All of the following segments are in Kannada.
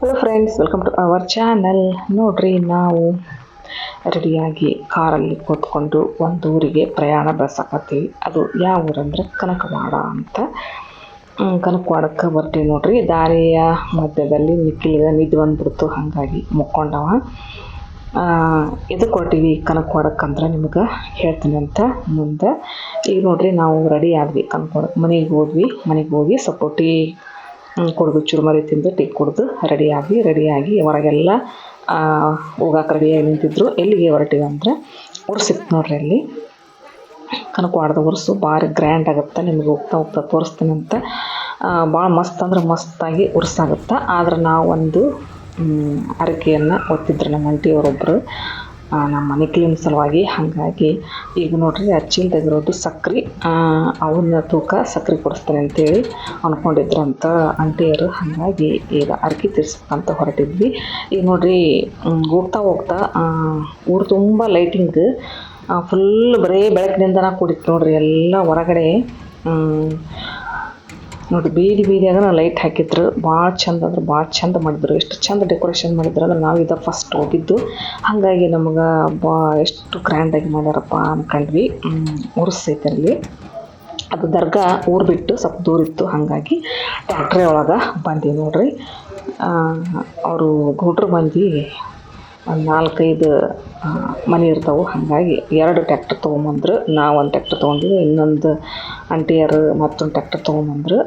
Hello friends welcome to our channel ನೋಡ್ರಿ ನಾವು ರೆಡಿಯಾಗಿ ಕಾರಲ್ಲಿ ಕೂತ್ಕೊಂಡು ಒಂದು ಊರಿಗೆ ಪ್ರಯಾಣ ಬೆಳೆಸಕತ್ತೀವಿ. ಅದು ಯಾವ ಊರಂದ್ರೆ ಕನಕವಾಡ ಅಂತ. ಕನಕವಾಡಕ್ಕೆ ಬರ್ತೀವಿ ನೋಡ್ರಿ. ದಾರಿಯ ಮಧ್ಯದಲ್ಲಿ ನಿಖಿಲ್ ನಿದ್ದು ಬಂದ್ಬಿಡ್ತು. ಹಾಗಾಗಿ ಮುಕ್ಕೊಂಡವ. ಇದಕ್ಕೆ ಹೊರ್ಟೀವಿ ಕನಕವಾಡಕ್ಕೆ ಅಂದ್ರೆ ನಿಮ್ಗೆ ಹೇಳ್ತೀನಿ ಅಂತ ಮುಂದೆ. ಈಗ ನೋಡ್ರಿ ನಾವು ರೆಡಿ ಆದ್ವಿ ಕನಕವಾಡಕ್ಕೆ. ಮನೆಗೆ ಹೋದ್ವಿ. ಮನೆಗೆ ಹೋಗಿ ಸ್ವಲ್ಪ ಟೀ ಹ್ಮ್, ಕುಡಿದು ಚುರುಮರಿ ತಿಂದು ಟೀ ಕುಡಿದು ರೆಡಿಯಾಗಿ ರೆಡಿಯಾಗಿ ಹೊರಗೆಲ್ಲ ಹೋಗಕ್ಕೆ ರೆಡಿಯಾಗಿ ನಿಂತಿದ್ರು. ಎಲ್ಲಿಗೆ ಹೊರಟಿವಿ ಅಂದರೆ ಉರ್ಸಿತ್ತು ನೋಡ್ರಿ ಅಲ್ಲಿ ಕನಕವಾಡದ ಉರ್ಸು ಭಾರಿ ಗ್ರ್ಯಾಂಡ್ ಆಗುತ್ತೆ, ನಿಮ್ಗೆ ಹೋಗ್ತಾ ಹೋಗ್ತಾ ತೋರಿಸ್ತೀನಿ ಅಂತ. ಭಾಳ ಮಸ್ತ್ ಅಂದ್ರೆ ಮಸ್ತಾಗಿ ಉರ್ಸಾಗುತ್ತೆ. ಆದ್ರೆ ನಾವು ಒಂದು ಅರಕೆಯನ್ನು ಒತ್ತಿದ್ರು ನಮ್ಮ ಆಂಟಿಯವರೊಬ್ಬರು ನಮ್ಮ ಮನೆ ಕ್ಲೀನ್ ಸಲುವಾಗಿ. ಹಾಗಾಗಿ ಈಗ ನೋಡಿರಿ ಆ ಚೀಲದಾಗಿರೋದು ಸಕ್ರೆ ಅವನ್ನ ತೂಕ ಸಕ್ರೆ ಕೊಡಿಸ್ತಾನೆ ಅಂತೇಳಿ ಅಂದ್ಕೊಂಡಿದ್ರಂತ ಅಂಟಿಯರು ಹಾಗಾಗಿ ಈಗ ಅರ್ಕೆ ತಿರ್ಸ್ಬೇಕಂತ ಹೊರಟಿದ್ವಿ. ಈಗ ನೋಡಿರಿ ಹೋಗ್ತಾ ಹೋಗ್ತಾ ಊರು ತುಂಬ ಲೈಟಿಂಗ್ ಫುಲ್ ಬರೀ ಬೆಳಕಿನಿಂದನ ಕೂಡಿತ್ತು ನೋಡಿರಿ, ಎಲ್ಲ ಹೊರಗಡೆ. ನೋಡಿ ಬೀದಿ ಬೀದಿಯಾಗ ಲೈಟ್ ಹಾಕಿದ್ರು. ಭಾಳ ಚಂದ ಅಂದ್ರೆ ಭಾಳ ಚಂದ ಮಾಡಿದ್ರು. ಎಷ್ಟು ಚಂದ ಡೆಕೋರೇಷನ್ ಮಾಡಿದ್ರು ಅಂದ್ರೆ ನಾವು ಇದು ಫಸ್ಟ್ ಹೋಗಿದ್ದು. ಹಾಗಾಗಿ ನಮ್ಗೆ ಬಾ ಎಷ್ಟು ಗ್ರ್ಯಾಂಡಾಗಿ ಮಾಡ್ಯಾರಪ್ಪ ಅಂದ್ಕೊಂಡ್ವಿ ಉರ್ಸೈತೆ ಅಲ್ಲಿ. ಅದು ದರ್ಗಾ ಊರು ಬಿಟ್ಟು ಸ್ವಲ್ಪ ದೂರ ಇತ್ತು. ಹಾಗಾಗಿ ಟ್ಯಾಕ್ಟ್ರಿ ಒಳಗೆ ಬಂದ್ವಿ ನೋಡ್ರಿ. ಅವರು ಗೌಡ್ರು ಬಂದು ಒಂದು ನಾಲ್ಕೈದು ಮನೆ ಇರ್ತಾವೆ. ಹಾಗಾಗಿ ಎರಡು ಟ್ಯಾಕ್ಟ್ರ್ ತೊಗೊಂಬಂದ್ರು. ನಾವು ಒಂದು ಟ್ಯಾಕ್ಟ್ರ್ ತೊಗೊಂಡ್ವಿ, ಇನ್ನೊಂದು ಆಂಟಿಯರು ಮತ್ತೊಂದು ಟ್ಯಾಕ್ಟ್ರ್ ತೊಗೊಂಬಂದ್ರು.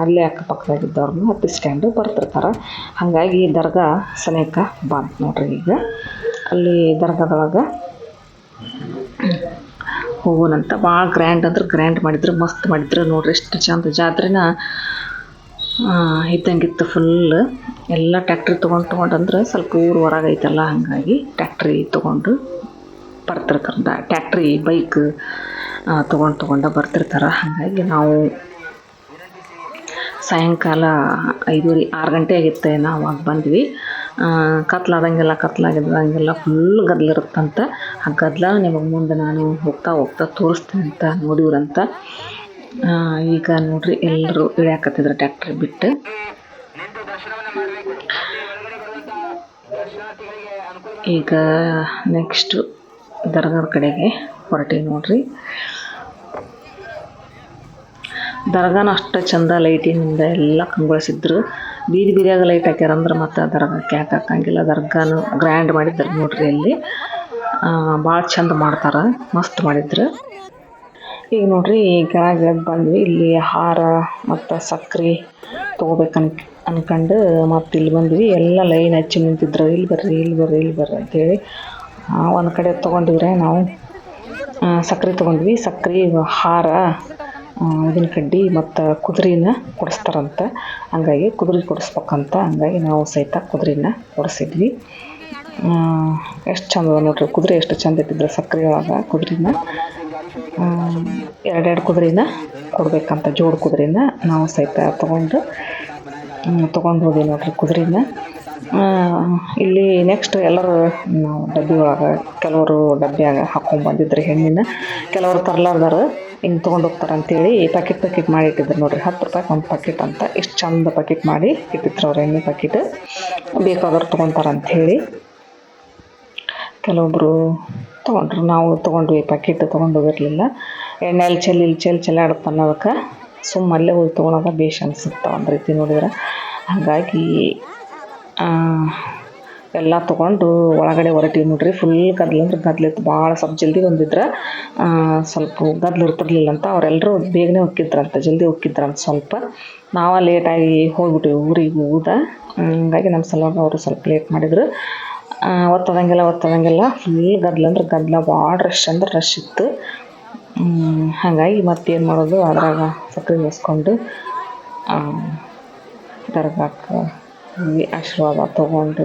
ಅಲ್ಲೇ ಅಕ್ಕಪಕ್ಕದಾಗಿದ್ದವ್ರನ್ನ ಹತ್ತಿಸ್ಕೊಂಡು ಬರ್ತಿರ್ತಾರೆ. ಹಾಗಾಗಿ ದರ್ಗಾ ಸನೇಕ ಬಂತು ನೋಡ್ರಿ ಈಗ. ಅಲ್ಲಿ ದರ್ಗಾದೊಳಗೆ ಹೋಗೋಣಂತ. ಭಾಳ ಗ್ರ್ಯಾಂಡ್ ಅಂದ್ರೆ ಗ್ರ್ಯಾಂಡ್ ಮಾಡಿದ್ರು, ಮಸ್ತ್ ಮಾಡಿದ್ರು. ನೋಡ್ರಿ ಎಷ್ಟು ಚಂದ ಜಾತ್ರೆನ. ಇದ್ದಂಗಿತ್ತು ಫುಲ್ ಎಲ್ಲ ಟ್ಯಾಕ್ಟ್ರಿ ತೊಗೊಂಡು ತೊಗೊಂಡು ಅಂದ್ರೆ ಸ್ವಲ್ಪ ಊರು ಹೊರಗೈತಲ್ಲ ಹಾಗಾಗಿ ಟ್ಯಾಕ್ಟ್ರಿ ತೊಗೊಂಡು ಬರ್ತಿರ್ತಾರೆ ಟ್ಯಾಕ್ಟ್ರಿ ಬೈಕ್ ತೊಗೊಂಡು ತೊಗೊಂಡು ಬರ್ತಿರ್ತಾರೆ. ಹಾಗಾಗಿ ನಾವು ಸಾಯಂಕಾಲ ಐದೂವರೆ, ಆರು ಗಂಟೆ ಆಗಿತ್ತೆ ನಾವು ಆಗ ಬಂದ್ವಿ. ಕತ್ಲಾದಂಗೆಲ್ಲ, ಕತ್ಲಾಗಿದ್ದಂಗೆಲ್ಲ ಫುಲ್ ಗದ್ಲಿರುತ್ತಂತ. ಆ ಗದ್ಲ ನಿಮಗೆ ಮುಂದೆ ನಾನು ಹೋಗ್ತಾ ಹೋಗ್ತಾ ತೋರಿಸ್ತೀನಿ ಅಂತ, ನೋಡಿವ್ರಂತ. ಈಗ ನೋಡ್ರಿ ಎಲ್ಲರೂ ಇಳ್ಯಾಕತ್ತಿದ್ರು ಟ್ಯಾಕ್ಟರ್ ಬಿಟ್ಟು. ಈಗ ನೆಕ್ಸ್ಟು ದರ್ಗಾದ ಕಡೆಗೆ ಹೊರಟಿ ನೋಡ್ರಿ. ದರ್ಗಾನ ಅಷ್ಟು ಚಂದ ಲೈಟಿನಿಂದ ಎಲ್ಲ ಕಂಗೊಳಿಸಿದ್ರು. ಬೀದಿ ಬೀದಿಯಾಗ ಲೈಟ್ ಹಾಕ್ಯಾರಂದ್ರೆ ಮತ್ತು ಮತ್ತೆ ದರ್ಗಾಕ್ಕೆ ಯಾಕೆ ಹಾಕಂಗಿಲ್ಲ. ದರ್ಗಾನು ಗ್ರ್ಯಾಂಡ್ ಮಾಡಿದ್ದಾರೆ ನೋಡ್ರಿ ಅಲ್ಲಿ. ಭಾಳ ಚಂದ ಮಾಡ್ತಾರೆ. ಮಸ್ತ್ ಮಾಡಿದ್ರು. ಈಗ ನೋಡ್ರಿ ಕೆಳಗೆ ಬಂದ್ವಿ. ಇಲ್ಲಿ ಹಾರ ಮತ್ತು ಸಕ್ರೆ ತೊಗೋಬೇಕನ್ ಅನ್ಕೊಂಡು ಮತ್ತೆ ಇಲ್ಲಿ ಬಂದ್ವಿ. ಎಲ್ಲ ಲೈನ್ ಹಚ್ಚಿ ನಿಂತಿದ್ರು. ಇಲ್ಲಿ ಬರ್ರಿ ಇಲ್ಲಿ ಬರ್ರಿ ಇಲ್ಲಿ ಬರ್ರಿ ಅಂತೇಳಿ ಒಂದು ಕಡೆ ತೊಗೊಂಡಿವ್ರೆ ನಾವು. ಸಕ್ರೆ ತೊಗೊಂಡ್ವಿ. ಸಕ್ರೆ ಹಾರ ಇದನ್ನ ಕಡ್ಡಿ ಮತ್ತು ಕುದುರೆನ ಕೊಡಿಸ್ತಾರಂತ. ಹಂಗಾಗಿ ಕುದುರೆ ಕೊಡಿಸ್ಬೇಕಂತ ಹಂಗಾಗಿ ನಾವು ಸಹಿತ ಕುದುರೆನ ಕೊಡಿಸಿದ್ವಿ. ಎಷ್ಟು ಚಂದ ನೋಡ್ರಿ. ಕುದುರೆ ಎಷ್ಟು ಚಂದ ಇಟ್ಟಿದ್ರು ಸಕ್ರೆ ಒಳಗೆ, ಕುದುರೆನ. ಎರಡೆರಡು ಕುದುರೆಯಿಂದ ಕೊಡಬೇಕಂತ ಜೋಡು ಕುದುರೆಯಿಂದ ನಾವು ಸಹಿತ ತೊಗೊಂಡು ತೊಗೊಂಡು ಹೋದ್ವಿ ನೋಡ್ರಿ ಕುದುರೆಯಿಂದ. ಇಲ್ಲಿ ನೆಕ್ಸ್ಟ್ ಎಲ್ಲರೂ ನಾವು ಡಬ್ಬಿ ಒಳಗೆ ಕೆಲವರು ಡಬ್ಬಿಯಾಗ ಹಾಕ್ಕೊಂಡು ಬಂದಿದ್ರು ಹೆಣ್ಣಿನ. ಕೆಲವರು ತರ್ಲಾರ್ದಾರ ಹಿಂಗೆ ತೊಗೊಂಡು ಹೋಗ್ತಾರೆ ಅಂತೇಳಿ ಪ್ಯಾಕೆಟ್ ಪ್ಯಾಕೆಟ್ ಮಾಡಿ ಇಟ್ಟಿದ್ರು ನೋಡ್ರಿ. ಹತ್ತು ರೂಪಾಯಿ ಒಂದು ಪ್ಯಾಕೆಟ್ ಅಂತ ಇಷ್ಟು ಚಂದ ಪ್ಯಾಕೆಟ್ ಮಾಡಿ ಇಟ್ಟಿದ್ರು ಅವ್ರು ಎಣ್ಣೆ ಪ್ಯಾಕೆಟ್ ಬೇಕಾದವ್ರು ತೊಗೊತಾರೆ ಅಂಥೇಳಿ ಕೆಲವೊಬ್ಬರು ತೊಗೊಂಡ್ರು. ನಾವು ತೊಗೊಂಡ್ವಿ ಪ್ಯಾಕೆಟ್ ತೊಗೊಂಡು ಹೋಗಿರಲಿಲ್ಲ. ಎಣ್ಣೆ ಅಲ್ಲಿ ಚೆಲ್ಲಿ ಇಲ್ಲಿ ಚೆಲ್ಲಿ ಚೆಲ್ಲಾಡುತ್ತೆ ಅನ್ನೋದಕ್ಕೆ ಸುಮ್ಮ ಅಲ್ಲೇ ಹೋಗಿ ತೊಗೊಳೋದ ಭೇಷ್ ಅನಿಸುತ್ತೆ ಒಂದು ರೀತಿ ನೋಡಿದ್ರೆ. ಹಾಗಾಗಿ ಎಲ್ಲ ತೊಗೊಂಡು ಒಳಗಡೆ ಹೊರಟಿವಿ ನೋಡ್ರಿ. ಫುಲ್ ಗದ್ಲು ಅಂದ್ರೆ ಗದ್ಲಿತ್ತು ಭಾಳ ಸ್ವಲ್ಪ ಜಲ್ದಿ ಬಂದಿದ್ರೆ ಸ್ವಲ್ಪ ಗದ್ಲು ಇರ್ತಿರ್ಲಿಲ್ಲ ಅಂತ ಅವರೆಲ್ಲರೂ ಬೇಗನೆ ಹೋಗಿದ್ರಂತ ಜಲ್ದಿ ಹೋಗಿದ್ರಂತ ಸ್ವಲ್ಪ. ನಾವು ಲೇಟಾಗಿ ಹೋಗ್ಬಿಟ್ಟಿವಿ ಊರಿಗೆ ಹೋದ. ಹಾಗಾಗಿ ನಮ್ಮ ಸಲುವಾಗಿ ಅವರು ಸ್ವಲ್ಪ ಲೇಟ್ ಮಾಡಿದ್ರು. ಒತ್ತದಂಗೆಲ್ಲ ಒತ್ತದಂಗೆಲ್ಲ ಫುಲ್ ಗದ್ಲ ಅಂದ್ರೆ ಗದ್ಲ ಭಾಳ ರಶ್ ಅಂದ್ರೆ ರಶ್ ಇತ್ತು. ಹಾಗಾಗಿ ಮತ್ತೇನು ಮಾಡೋದು? ಅದ್ರಾಗ ಸಕ್ಕರೆ ಬೇಯಿಸ್ಕೊಂಡು ದರ್ಗಾಕ್ಕೆ ಹೋಗಿ ಆಶೀರ್ವಾದ ತೊಗೊಂಡು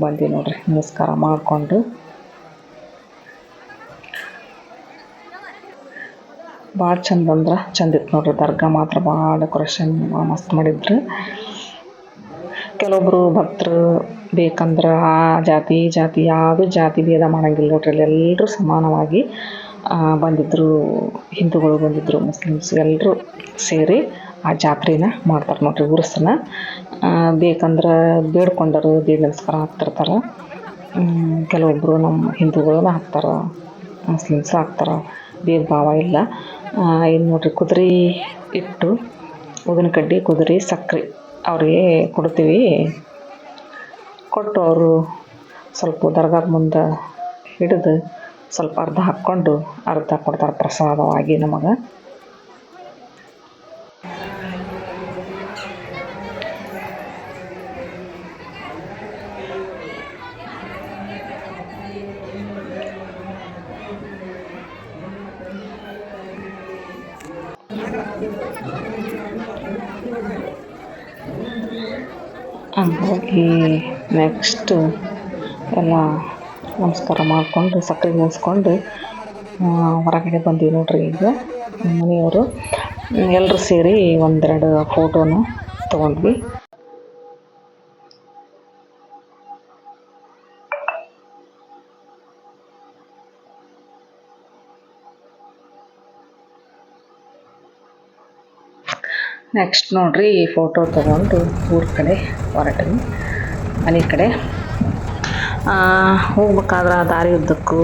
ಬಂದು ನೋಡ್ರಿ. ನಮಸ್ಕಾರ ಮಾಡಿಕೊಂಡು. ಭಾಳ ಚಂದ ಅಂದ್ರೆ ಚಂದ ಇತ್ತು ನೋಡ್ರಿ. ದರ್ಗಾ ಮಾತ್ರ ಭಾಳ ಡೆಕೋರೇಷನ್ ಮಸ್ತ್ ಮಾಡಿದ್ರು. ಕೆಲವೊಬ್ಬರು ಭಕ್ತರು ಬೇಕಂದ್ರೆ ಆ ಜಾತಿ ಜಾತಿ ಯಾವುದೂ ಜಾತಿ ಭೇದ ಮಾಡಂಗಿಲ್ಲ ನೋಡ್ರಿ. ಅಲ್ಲಿ ಎಲ್ಲರೂ ಸಮಾನವಾಗಿ ಬಂದಿದ್ದರು ಹಿಂದೂಗಳು ಬಂದಿದ್ದರು ಮುಸ್ಲಿಮ್ಸ್ ಎಲ್ಲರೂ ಸೇರಿ ಆ ಜಾತ್ರೆನ ಮಾಡ್ತಾರೆ ನೋಡ್ರಿ ಉರ್ಸನ್ನ ಬೇಕಂದ್ರೆ ಬೇಡ್ಕೊಂಡರು ದೇವಿ ನಮಸ್ಕಾರ ಹಾಕ್ತಿರ್ತಾರೆ. ಕೆಲವೊಬ್ಬರು ನಮ್ಮ ಹಿಂದೂಗಳನ್ನ ಹಾಕ್ತಾರೆ, ಮುಸ್ಲಿಮ್ಸ್ ಹಾಕ್ತಾರೆ, ಭೇದ ಭಾವ ಇಲ್ಲ. ಇಲ್ಲಿ ನೋಡ್ರಿ ಕುದುರೆ ಇಟ್ಟು ಊದಿನ ಕಡ್ಡಿ ಕುದುರೆ, ಸಕ್ರೆ. ಅವ್ರಿಗೆ ಕೊಡ್ತೀವಿ. ಕೊಟ್ಟು ಅವರು ಸ್ವಲ್ಪ ದರ್ಗಾದ ಮುಂದೆ ಹಿಡಿದು ಸ್ವಲ್ಪ ಅರ್ಧ ಹಾಕ್ಕೊಂಡು ಅರ್ಧ ಕೊಡ್ತಾರೆ ಪ್ರಸಾದವಾಗಿ ನಮಗೆ. ಹಂಗಾಗಿ ನೆಕ್ಸ್ಟು ಎಲ್ಲ ನಮಸ್ಕಾರ ಮಾಡಿಕೊಂಡು ಸಕ್ಕರೆ ಮುಗಿಸ್ಕೊಂಡು ಹೊರಗಡೆ ಬಂದೀವಿ ನೋಡ್ರಿ ಈಗ. ಮನೆಯವರು ಎಲ್ಲರೂ ಸೇರಿ ಒಂದೆರಡು ಫೋಟೋನ ತೊಗೊಂಡ್ವಿ. ನೆಕ್ಸ್ಟ್ ನೋಡ್ರಿ ಈ ಫೋಟೋ ತೊಗೊಂಡು ಊರ ಕಡೆ ಹೊರಟ್ವಿ ಮನೆ ಕಡೆ. ಹೋಗ್ಬೇಕಾದ್ರೆ ದಾರಿ ಉದ್ದಕ್ಕೂ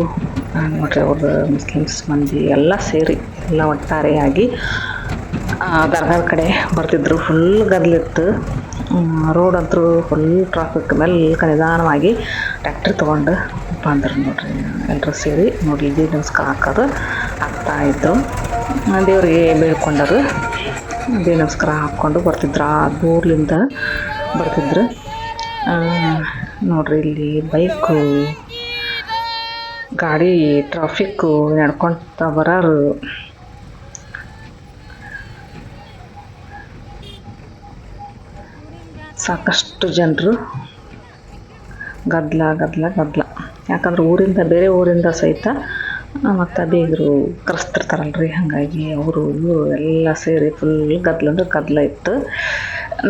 ಆ, ನೋಡ್ರಿ ಅವ್ರದ್ದು ಮುಸ್ಲಿಮ್ಸ್ ಮಂದಿ ಎಲ್ಲ ಸೇರಿ ಎಲ್ಲ ಒಟ್ಟಾರೆಯಾಗಿ ಆ, ದರ್ಗಾದ ಕಡೆ ಬರ್ತಿದ್ರು. ಫುಲ್ ಗದ್ಲಿತ್ತು. ರೋಡ್ ಅಂತೂ ಫುಲ್ ಟ್ರಾಫಿಕ್ ಮೆಲ್ಲಕ ನಿಧಾನವಾಗಿ ಟ್ಯಾಕ್ಟ್ರಿ ತೊಗೊಂಡು ಬಂದರು ನೋಡ್ರಿ ಎಲ್ಲರೂ ಸೇರಿ. ನೋಡಿ ನಮಸ್ಕಾರ ಹಾಕೋದು ಆಗ್ತಾ ದೇವರಿಗೆ ದೇವ್ರಿಗೆ ಬೇಡ್ಕೊಂಡರು ದೇವ್ರ ನಮಸ್ಕಾರ ಹಾಕ್ಕೊಂಡು ಬರ್ತಿದ್ರು, ಆ ದೂರ್ಲಿಂದ ಬರ್ತಿದ್ರು. ನೋಡ್ರಿ ಇಲ್ಲಿ ಬೈಕು ಗಾಡಿ ಟ್ರಾಫಿಕ್ಕು ನಡ್ಕೊತ ಬರೋರು. ಸಾಕಷ್ಟು ಜನರು. ಗದ್ದಲ ಗದ್ದಲ ಗದ್ದಲ ಯಾಕಂದ್ರೆ ಊರಿಂದ, ಬೇರೆ ಊರಿಂದ ಸಹಿತ ಮತ್ತು ಬೀಗರು ಕರೆಸ್ತಿರ್ತಾರಲ್ರಿ, ಹಾಗಾಗಿ ಅವರು ಇವರು ಎಲ್ಲ ಸೇರಿ ಫುಲ್ ಗದ್ದಲ ಅಂದ್ರೆ ಗದ್ದಲ ಇತ್ತು.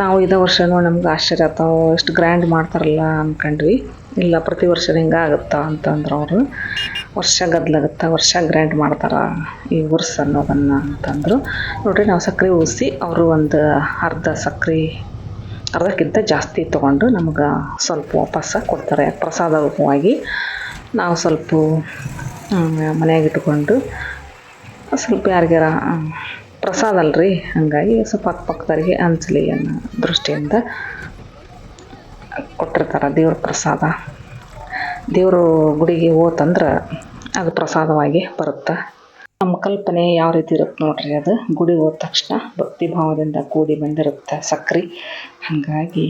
ನಾವು ಇದೇ ವರ್ಷನೂ ನಮ್ಗೆ ಆಶ್ಚರ್ಯ ಆತಾವ ಎಷ್ಟು ಗ್ರ್ಯಾಂಡ್ ಮಾಡ್ತಾರಲ್ಲ ಅಂದ್ಕೊಂಡ್ವಿ ಇಲ್ಲ, ಪ್ರತಿ ವರ್ಷ ಹಿಂಗೆ ಆಗುತ್ತಾ ಅಂತಂದ್ರೆ ಅವರು. ವರ್ಷ ಗದ್ದಲಾಗುತ್ತಾ ವರ್ಷ ಗ್ರ್ಯಾಂಡ್ ಮಾಡ್ತಾರೆ ಈ ಉರ್ಸ್ ಅನ್ನೋದನ್ನು ಅಂತಂದರು. ನೋಡಿರಿ, ನಾವು ಸಕ್ಕರೆ ಊಸಿ ಅವರು ಒಂದು ಅರ್ಧ ಸಕ್ಕರೆ ಅರ್ಧಕ್ಕಿಂತ ಜಾಸ್ತಿ ತೊಗೊಂಡು ನಮ್ಗೆ ಸ್ವಲ್ಪ ವಾಪಸ್ಸ ಕೊಡ್ತಾರೆ ಪ್ರಸಾದ ರೂಪವಾಗಿ. ನಾವು ಸ್ವಲ್ಪ ಮನ್ಯಾಗ ಇಟ್ಕೊಂಡು, ಸ್ವಲ್ಪ ಯಾರಿಗಾರ ಪ್ರಸಾದ ಅಲ್ರಿ, ಹಾಗಾಗಿ ಸ್ವಲ್ಪ ಅಕ್ಕಪಕ್ಕದವ್ರಿಗೆ ಹಂಚ್ಲಿ ಅನ್ನೋ ದೃಷ್ಟಿಯಿಂದ ಕೊಟ್ಟಿರ್ತಾರೆ ದೇವ್ರ ಪ್ರಸಾದ. ದೇವರು ಗುಡಿಗೆ ಹೋತಂದ್ರೆ ಅದು ಪ್ರಸಾದವಾಗಿ ಬರುತ್ತೆ. ನಮ್ಮ ಕಲ್ಪನೆ ಯಾವ ರೀತಿ ಇರುತ್ತೆ ನೋಡ್ರಿ ಅದು? ಗುಡಿ ಹೋದ ತಕ್ಷಣ ಭಕ್ತಿ ಭಾವದಿಂದ ಕೂಡಿ ಬಂದಿರುತ್ತೆ ಸಕ್ರೆ. ಹಾಗಾಗಿ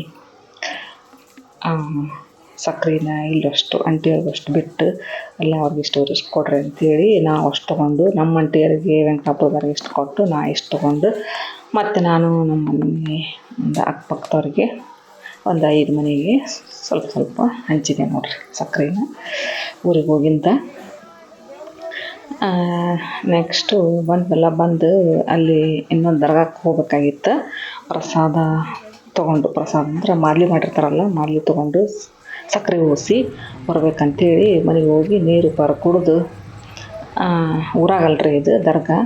ಸಕ್ರೆನ ಇಲ್ಲಷ್ಟು ಅಂಟಿಯವ್ರಿಗಷ್ಟು ಬಿಟ್ಟು ಎಲ್ಲ ಅವ್ರಿಗೆ ಇಷ್ಟು ಇಷ್ಟು ಕೊಡ್ರಿ ಅಂತೇಳಿ ನಾವು ಅಷ್ಟು ತೊಗೊಂಡು ನಮ್ಮ ಅಂಟಿಯರಿಗೆ ವೆಂಕಟಾಪುರದವ್ರಿಗೆ ಇಷ್ಟು ಕೊಟ್ಟು ನಾ ಇಷ್ಟು ತೊಗೊಂಡು ಮತ್ತು ನಾನು ನಮ್ಮ ಮನೆ ಒಂದು ಅಕ್ಕಪಕ್ಕದವ್ರಿಗೆ ಒಂದು ಐದು ಮನೆಗೆ ಸ್ವಲ್ಪ ಸ್ವಲ್ಪ ಹಂಚಿದೆ ನೋಡ್ರಿ ಸಕ್ಕರೆನ ಊರಿಗೆ ಹೋಗಿಂತ ನೆಕ್ಸ್ಟು ಬಂದ್ವಲ್ಲ ಬಂದು ಅಲ್ಲಿ ಇನ್ನೊಂದು ದರ್ಗಾಕ್ಕೆ ಹೋಗ್ಬೇಕಾಗಿತ್ತು. ಪ್ರಸಾದ ತೊಗೊಂಡು, ಪ್ರಸಾದ ಅಂದ್ರೆ ಮಾದ್ಲಿ ಮಾಡಿರ್ತಾರಲ್ಲ, ಮಾದ್ಲಿ ತೊಗೊಂಡು ಸಕ್ಕರೆ ಓಸಿ ಬರ್ಬೇಕಂತೇಳಿ ಮನೆಗೆ ಹೋಗಿ ನೀರು ಪಾರು ಕುಡಿದು ಊರಾಗಲ್ರಿ ಇದು ದರ್ಗಾ.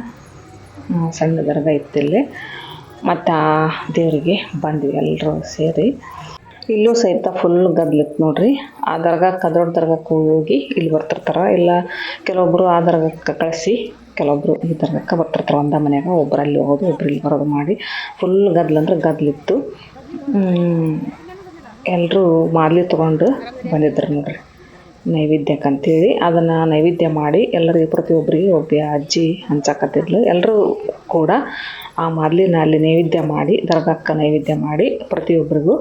ಸಣ್ಣ ದರ್ಗಾ ಇತ್ತಿಲ್ಲಿ ಮತ್ತು ಆ ದೇವರಿಗೆ ಬಂದ್ವಿ ಎಲ್ಲರೂ ಸೇರಿ. ಇಲ್ಲೂ ಸಹಿತ ಫುಲ್ ಗದ್ಲಿತ್ತು ನೋಡ್ರಿ. ಆ ದರ್ಗಾಕ್ಕೆ, ದೊಡ್ಡ ದರ್ಗಾಕ್ಕೆ ಹೋಗಿ ಇಲ್ಲಿ ಬರ್ತಿರ್ತಾರೆ. ಇಲ್ಲ ಕೆಲವೊಬ್ಬರು ಆ ದರ್ಗಕ್ಕೆ ಕಳಿಸಿ ಕೆಲವೊಬ್ಬರು ಈ ದರ್ಗಕ್ಕೆ ಬರ್ತಿರ್ತಾರೆ. ಒಂದ ಮನೆಯಾಗ ಒಬ್ರು ಅಲ್ಲಿ ಹೋಗೋದು ಒಬ್ರು ಇಲ್ಲಿ ಬರೋದು ಮಾಡಿ. ಫುಲ್ ಗದ್ಲಂದ್ರೆ ಗದ್ಲಿತ್ತು ಎಲ್ಲರೂ ಮಾದ್ಲಿ ತೊಗೊಂಡು ಬಂದಿದ್ರು ನೋಡ್ರಿ. ನೈವೇದ್ಯಕ್ಕೆ ಅಂತೇಳಿ ಅದನ್ನು ನೈವೇದ್ಯ ಮಾಡಿ ಎಲ್ಲರಿಗೆ ಪ್ರತಿಯೊಬ್ಬರಿಗೆ ಒಬ್ಬ ಅಜ್ಜಿ ಹಂಚಾಕತ್ತಿದ್ಲು ಎಲ್ಲರೂ ಕೂಡ ಆ ಮಾದ್ಲಿನ ಅಲ್ಲಿ ನೈವೇದ್ಯ ಮಾಡಿ, ದರ್ಗಕ್ಕೆ ನೈವೇದ್ಯ ಮಾಡಿ ಪ್ರತಿಯೊಬ್ಬರಿಗೂ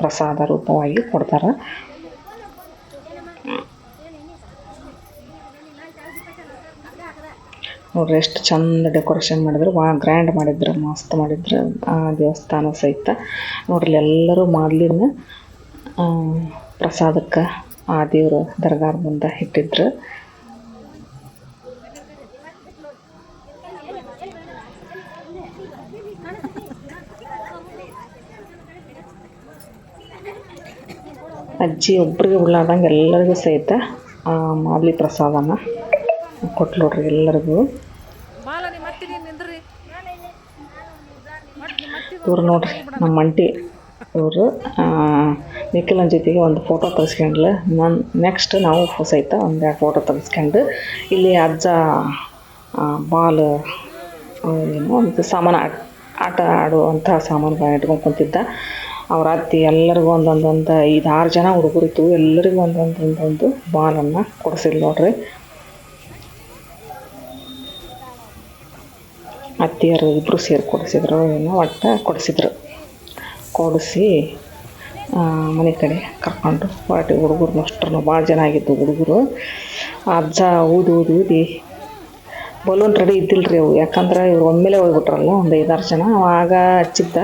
ಪ್ರಸಾದ ರೂಪವಾಗಿ ಕೊಡ್ತಾರೆ. ನೋಡ್ರಿ ಎಷ್ಟು ಚಂದ ಡೆಕೋರೇಷನ್ ಮಾಡಿದ್ರು. ವಾ ಗ್ರ್ಯಾಂಡ್ ಮಾಡಿದ್ರು, ಮಸ್ತ್ ಮಾಡಿದ್ರು. ಆ ದೇವಸ್ಥಾನ ಸಹಿತ. ನೋಡ್ರಿ ಎಲ್ಲರೂ ಮಾದ್ಲಿನ ಪ್ರಸಾದಕ್ಕೆ ಆ ದೇವರು ದರ್ಗಾದ ಮುಂದೆ ಇಟ್ಟಿದ್ರು. ಅಜ್ಜಿ ಒಬ್ಬರಿಗೆ ಉಳ್ಳಾದಂಗೆ ಎಲ್ಲರಿಗೂ ಸಹಿತ ಮಾದ್ಲಿ ಪ್ರಸಾದನ. ಕೊಟ್ಲು ನೋಡ್ರಿ ಎಲ್ಲರಿಗೂ. ಇವ್ರು ನೋಡ್ರಿ ನಮ್ಮ ಅಂಟಿ ಇವರು ನಿಖಿಲನ ಜೊತೆಗೆ ಒಂದು ಫೋಟೋ ತೆಗೆಸ್ಕೊಂಡ್ಲು. ನಾನು ನೆಕ್ಸ್ಟ್ ನಾವು ಸಹಿತ ಒಂದೆರಡು ಫೋಟೋ ತೆಗೆಸ್ಕೊಂಡು ಇಲ್ಲಿ ಅಜ್ಜ ಬಾಲ್ ಏನೋ ಒಂದು ಸಾಮಾನು ಆಟ ಆಟ ಆಡುವಂಥ ಸಾಮಾನುಗಳನ್ನ ಇಟ್ಕೊಂಡು ಕುಂತಿದ್ದ. ಅವ್ರ ಅತ್ತಿ ಎಲ್ಲರಿಗೂ ಒಂದೊಂದೊಂದು ಐದು ಆರು ಜನ ಹುಡುಗರು ಇತ್ತು. ಎಲ್ಲರಿಗೂ ಒಂದೊಂದೊಂದೊಂದು ಒಂದೊಂದು ಬಾಲನ್ನು ಕೊಡಿಸಿಲ್ಲ ನೋಡ್ರಿ. ಅತ್ತಿಯರು ಇಬ್ಬರು ಸೇರಿ ಕೊಡಿಸಿದ್ರು, ಏನೋ ಒಟ್ಟು ಕೊಡಿಸಿದ್ರು. ಕೊಡಿಸಿ ಮನೆ ಕಡೆ ಕರ್ಕೊಂಡು ಹೊರಟಿ ಹುಡುಗರು ಅಷ್ಟರು ಭಾಳ ಜನ ಆಗಿದ್ದು ಹುಡುಗರು. ಅಜ್ಜ ಊದು ಊದು ಊದಿ, ಬಲೂನ್ ರೆಡಿ ಇದ್ದಿಲ್ಲ ರೀ ಅವು, ಯಾಕಂದ್ರೆ ಇವ್ರು ಒಮ್ಮೆಲೆ ಹೋಗ್ಬಿಟ್ರಲ್ಲ, ಒಂದು ಐದಾರು ಜನ ಆಗ ಹಚ್ಚಿದ್ದ,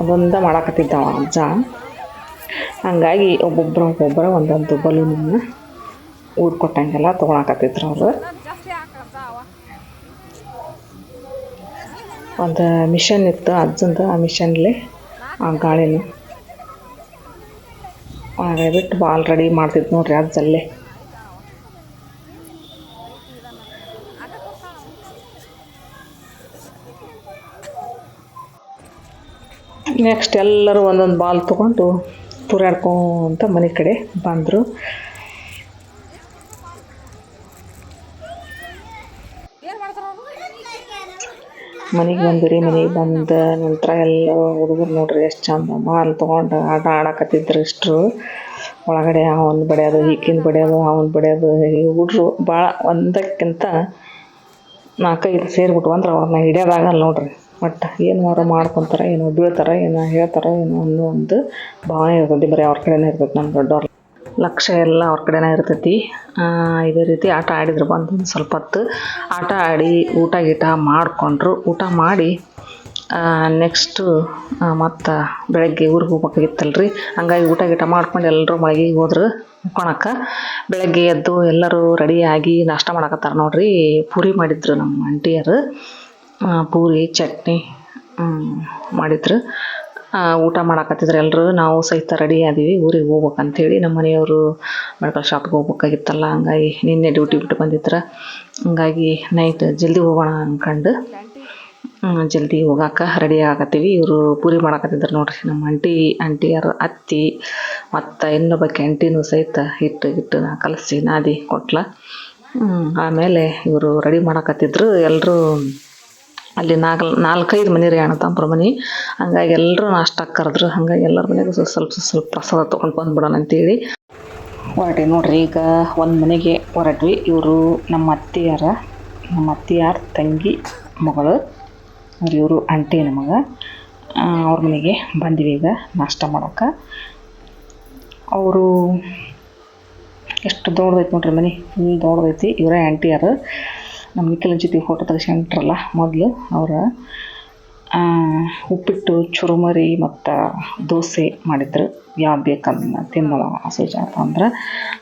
ಅದೊಂದ ಮಾಡಾಕತ್ತಿದ್ದ ಅವ ಅಜ್ಜ. ಹಂಗಾಗಿ ಒಬ್ಬೊಬ್ಬರು ಒಬ್ಬೊಬ್ಬರ ಒಂದೊಂದು ಬಲೂನನ್ನು ಊದ್ಕೊಟ್ಟಂಗೆಲ್ಲ ತೊಗೊಳಕತ್ತಿದ್ರು ಅವರು. ಒಂದು ಮಿಷನ್ ಇತ್ತು, ಅಜ್ಜಂದು ಆ ಮಿಷನ್ಲಿ, ಆ ಗಾಳಿನ. ಬಿಟ್ಟು ಬಾಲ್ ರೆಡಿ ಮಾಡ್ತಿದ್ದು ನೋಡ್ರಿ ಅಜ್ಜಲ್ಲೇ. ನೆಕ್ಸ್ಟ್ ಎಲ್ಲರೂ ಒಂದೊಂದು ಬಾಲ್ ತೊಗೊಂಡು ತೂರಾಡ್ಕೊಂತ ಮನೆ ಕಡೆ ಬಂದರು. ಮನೆಗೆ ಬಂದಿರಿ, ಮನೆಗೆ ಬಂದ ನಂತರ ಎಲ್ಲ ಹುಡುಗರು ನೋಡ್ರಿ ಎಷ್ಟು ಚಂದ ಮಾಲ್ ತೊಗೊಂಡು ಆಟ ಆಡಕತ್ತಿದ್ರು ಇಷ್ಟರು. ಒಳಗಡೆ ಅವನ್ ಬಡಿಯೋದು ಈಕಿನ ಬಡಿಯೋದು ಅವನ್ ಬಡಿಯೋದು ಹುಡ್ರು ಭಾಳ ಒಂದಕ್ಕಿಂತ ನಾಲ್ಕೈದು ಸೇರ್ಬಿಟ್ಟು ಅಂದ್ರೆ ಅವ್ರನ್ನ ಹಿಡಿಯೋದಾಗಲ್ಲ ನೋಡ್ರಿ. ಒಟ್ಟು ಏನು ವಾರ ಮಾಡ್ಕೊತಾರೆ, ಏನೋ ಬೀಳ್ತಾರೆ ಏನೋ ಹೇಳ್ತಾರೆ, ಏನೋ ಅನ್ನೋ ಒಂದು ಭಾವನೆ ಇರ್ತೈತಿ ಬರೀ ಅವ್ರ ಕಡೆನೇ ಇರ್ತೈತಿ ನಮ್ಮ ದೊಡ್ಡವ್ರ ಲಕ್ಷ್ಯ ಎಲ್ಲ ಅವ್ರ ಕಡೆನೇ ಇರ್ತೈತಿ. ಇದೇ ರೀತಿ ಆಟ ಆಡಿದ್ರು ಬಂದು ಸ್ವಲ್ಪ ಹೊತ್ತು ಆಟ ಆಡಿ ಊಟ ಗೀಟ ಮಾಡಿಕೊಂಡ್ರು. ಊಟ ಮಾಡಿ ನೆಕ್ಸ್ಟು ಮತ್ತು ಬೆಳಗ್ಗೆ ಊರಿಗೆ ಹೋಗ್ಬೇಕಾಗಿತ್ತಲ್ರಿ. ಹಂಗಾಗಿ ಊಟ ಗೀಟ ಮಾಡ್ಕೊಂಡು ಎಲ್ಲರೂ ಮಳೆಗೆ ಹೋದ್ರು ಮುಕ್ಕೊಳಕ್ಕೆ ಬೆಳಗ್ಗೆ ಎದ್ದು ಎಲ್ಲರೂ ರೆಡಿಯಾಗಿ ನಾಷ್ಟ ಮಾಡಕತ್ತಾರ ನೋಡ್ರಿ. ಪೂರಿ ಮಾಡಿದ್ರು ನಮ್ಮ ಆಂಟಿಯರು. ಪೂರಿ, ಚಟ್ನಿ ಮಾಡಿದ್ರು. ಊಟ ಮಾಡಕತ್ತಿದ್ರು ಎಲ್ಲರೂ ನಾವು ಸಹಿತ ರೆಡಿ ಆದೀವಿ. ಊರಿಗೆ ಹೋಗ್ಬೇಕಂತೇಳಿ ನಮ್ಮ ಮನೆಯವರು ಮೆಡಿಕಲ್ ಶಾಪ್ಗೆ ಹೋಗ್ಬೇಕಾಗಿತ್ತಲ್ಲ, ಹಂಗಾಗಿ ನಿನ್ನೆ ಡ್ಯೂಟಿ ಬಿಟ್ಟು ಬಂದಿದ್ರು. ಹಂಗಾಗಿ ನೈಟ್ ಜಲ್ದಿ ಹೋಗೋಣ ಅಂದ್ಕೊಂಡು ಜಲ್ದಿ ಹೋಗಾಕ ರೆಡಿ ಆಗತ್ತೀವಿ. ಇವರು ಪೂರಿ ಮಾಡಾಕತ್ತಿದ್ರು ನೋಡ್ರಿ. ನಮ್ಮ ಆಂಟಿ ಆಂಟಿಯರು ಅತ್ತಿ, ಮತ್ತು ಇನ್ನೊಬ್ಬ ಆಂಟಿನೂ ಸಹಿತ ಹಿಟ್ಟು, ಗಿಟ್ಟು ಕಲಸಿ ನಾದಿ ಕೊಟ್ಲ. ಆಮೇಲೆ ಇವರು ರೆಡಿ ಮಾಡಕತ್ತಿದ್ರು. ಎಲ್ಲರೂ ಅಲ್ಲಿ ನಾಲ್ಕು, ನಾಲ್ಕೈದು ಮನೆ ರೀ ಅಣ್ಣತಮ್ಮರ ಮನೆ. ಹಂಗಾಗಿ ಎಲ್ಲರೂ ನಾಷ್ಟ ಕರೆದ್ರು. ಹಂಗಾಗಿ ಎಲ್ಲರ ಮನೆಗೆ ಸ್ವಲ್ಪ ಸ್ವಲ್ಪ ಪ್ರಸಾದ ತೊಗೊಂಡು ಬಂದ್ಬಿಡೋಣ ಅಂತೇಳಿ. ಹೊರಟಿ ನೋಡ್ರಿ, ಈಗ ಒಂದು ಮನೆಗೆ ಹೊರಟ್ವಿ. ಇವರು ನಮ್ಮ ಅತ್ತೆಯಾರ. ನಮ್ಮ ಅತ್ತೆಯಾರ ತಂಗಿ ಮಗಳು. ಇವರು ಆಂಟಿ ನಮಗೆ. ಅವ್ರ ಮನೆಗೆ ಬಂದ್ವಿ ಈಗ ನಾಷ್ಟ ಮಾಡೋಕೆ. ಅವರು ಎಷ್ಟು ದೊಡ್ಡದೈತಿ ನೋಡ್ರಿ ಮನೆ. ಫುಲ್ ದೊಡ್ಡದೈತಿ. ಇವರೇ ಆಂಟಿಯರು. ನಮ್ಮ ನಿಖಿಲ್ ಜೊತೆ ಫೋಟೋ ತೆಗೆಸ್ಕೊಂಡ್ರಲ್ಲ ಮೊದಲು ಅವರ ಉಪ್ಪಿಟ್ಟು, ಚುರುಮರಿ ಮತ್ತು ದೋಸೆ ಮಾಡಿದ್ರು. ಯಾವ್ದು ಬೇಕಂದ್ರೆ ತಿನ್ನಲ್ಲ ಸುಜಾತ ಅಂದ್ರೆ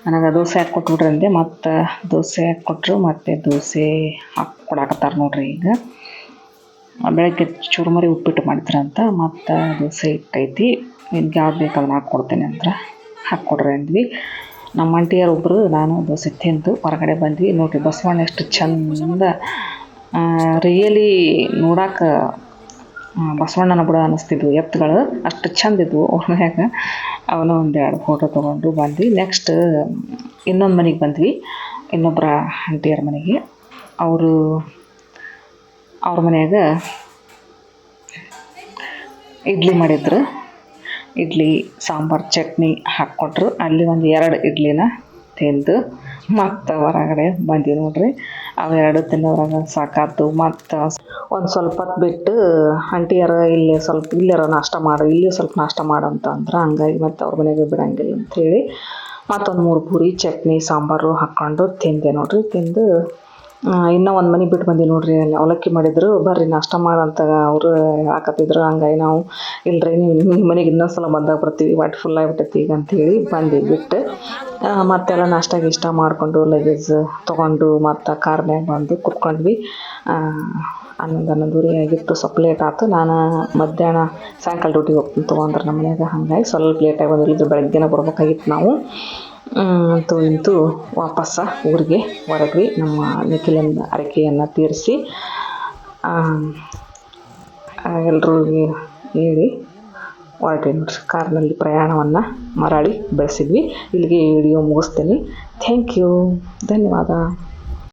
ನನಗೆ ದೋಸೆ ಹಾಕಿ ಕೊಟ್ಬಿಡ್ರಿ ಅಂದೆ, ಮತ್ತು ದೋಸೆ ಹಾಕಿ ಕೊಟ್ಟರು ಮತ್ತು ದೋಸೆ ಹಾಕಿ ಕೊಡಾಕತ್ತಾರೆ ನೋಡ್ರಿ ಈಗ. ಬೆಳಗ್ಗೆ ಚುರುಮರಿ ಉಪ್ಪಿಟ್ಟು ಮಾಡಿದ್ರಂತ ಮತ್ತು ದೋಸೆ ಇಟ್ಟೈತಿ ನಿಮ್ಗೆ ಯಾವ್ದು ಬೇಕು ಅದನ್ನ ಹಾಕ್ಕೊಡ್ತೇನೆ ಅಂದ್ರೆ ಹಾಕ್ಕೊಡ್ರಿ ಅಂದ್ವಿ. ನಮ್ಮ ಅಂಟಿಯರು ಒಬ್ಬರು ನಾನು ದೋಸೆ ತಿಂದು ಹೊರಗಡೆ ಬಂದ್ವಿ. ನೋಡಿರಿ, ಬಸವಣ್ಣ ಎಷ್ಟು ಚಂದ ರಿಯಲಿ ನೋಡಕ್ಕೆ ಬಸವಣ್ಣನ ಬಿಡ ಅನ್ನಿಸ್ತಿದ್ವು ಎತ್ತುಗಳು. ಅಷ್ಟು ಚಂದ ಇದ್ವು ಅವ್ರ ಮನ್ಯಾಗ ಅವನು ಒಂದೆರಡು ಫೋಟೋ ತೊಗೊಂಡು ಬಂದ್ವಿ. ನೆಕ್ಸ್ಟ್ ಇನ್ನೊಂದು ಮನೆಗೆ ಬಂದ್ವಿ. ಇನ್ನೊಬ್ಬರ ಆಂಟಿಯರ ಮನೆಗೆ. ಅವರು, ಅವ್ರ ಮನ್ಯಾಗ ಇಡ್ಲಿ ಮಾಡಿದ್ರು. ಇಡ್ಲಿ, ಸಾಂಬಾರು, ಚಟ್ನಿ ಹಾಕ್ಕೊಟ್ರು. ಅಲ್ಲಿ ಒಂದು ಎರಡು ಇಡ್ಲಿನ ತಿಂದು ಮತ್ತು ಹೊರಗಡೆ ಬಂದಿ ನೋಡ್ರಿ. ಅವೆರಡು ತಿನ್ನೋದ್ರಾಗ ಸಾಕಾತು. ಮತ್ತು ಒಂದು ಸ್ವಲ್ಪ ಹೊತ್ತು ಬಿಟ್ಟು ಆಂಟಿಯರು ಇಲ್ಲಿ ಸ್ವಲ್ಪ ಇಲ್ಲಾರ ನಾಷ್ಟ ಮಾಡು ಇಲ್ಲಿ ಸ್ವಲ್ಪ ನಾಷ್ಟ ಮಾಡು ಅಂತ ಅಂದ್ರೆ ಹಂಗಾಗಿ ಮತ್ತು ಅವ್ರ ಮನೆಗೆ ಬಿಡಂಗಿಲ್ಲ ಅಂಥೇಳಿ ಮತ್ತೊಂದು ಮೂರು ಪೂರಿ, ಚಟ್ನಿ, ಸಾಂಬಾರು ಹಾಕ್ಕೊಂಡು ತಿಂದೆ ನೋಡ್ರಿ. ತಿಂದು ಇನ್ನೂ ಒಂದು ಮನೆ ಬಿಟ್ಟು ಬಂದೀವಿ ನೋಡಿರಿ, ಅಲ್ಲಿ ಅವಲಕ್ಕಿ ಮಾಡಿದ್ರು. ಬರ್ರಿ ನಾಷ್ಟ ಮಾಡಂತ ಅವರು ಹಾಕತ್ತಿದ್ರು. ಹಂಗಾಗಿ ನಾವು ಇಲ್ರಿ, ನೀವು ನಿಮ್ಮ ಮನೆಗೆ ಇನ್ನೊಂದು ಸಲ ಬಂದಾಗ ಬರ್ತೀವಿ. ವಾಟ್ ಫುಲ್ ಆಗಿಬಿಟ್ಟೈತಿ ಈಗ ಅಂತೇಳಿ ಬಂದು ಬಿಟ್ಟು. ಮತ್ತೆಲ್ಲ ನಾಷ್ಟ ಇಷ್ಟ ಮಾಡಿಕೊಂಡು ಲಗೇಜ್ ತೊಗೊಂಡು ಮತ್ತು ಕಾರ್ ಮ್ಯಾಗ ಬಂದು ಕುತ್ಕೊಂಡ್ವಿ. ಹನ್ನೊಂದು ಹನ್ನೊಂದುವರೆ ಆಗಿತ್ತು. ಸ್ವಲ್ಪ ಲೇಟ್ ಆಯ್ತು ನಾನು ಮಧ್ಯಾಹ್ನ ಸಾಯಂಕಾಲ ಡ್ಯೂಟಿಗೆ ಹೋಗ್ತೀನಿ ತೊಗೊಂಡ್ರೆ ನಮ್ಮ ಮನೆಯಾಗ. ಹಾಗಾಗಿ ಸ್ವಲ್ಪ ಲೇಟಾಗಿ ಬಂದಿಲ್ಲ ಬೆಳಗ್ಗೆನೇ ಬರ್ಬೇಕಾಗಿತ್ತು ನಾವು. ಅಂತೂ ಇಂತೂ ವಾಪಸ್ಸು ಊರಿಗೆ ಹೊರಗ್ರಿ ನಮ್ಮ ನಿಖಿಲನ ಅರಕೆಯನ್ನು ತೀರಿಸಿ ಎಲ್ರಿಗೂ ಹೇಳಿ ಹೊರಟೆ ನೋಡ್ರಿ. ಕಾರ್ನಲ್ಲಿ ಪ್ರಯಾಣವನ್ನು ಮರಳಿ ಬೆಳೆಸಿದ್ವಿ. ಇಲ್ಲಿಗೆ ವಿಡಿಯೋ ಮುಗಿಸ್ತೀನಿ. ಥ್ಯಾಂಕ್ ಯು ಧನ್ಯವಾದ.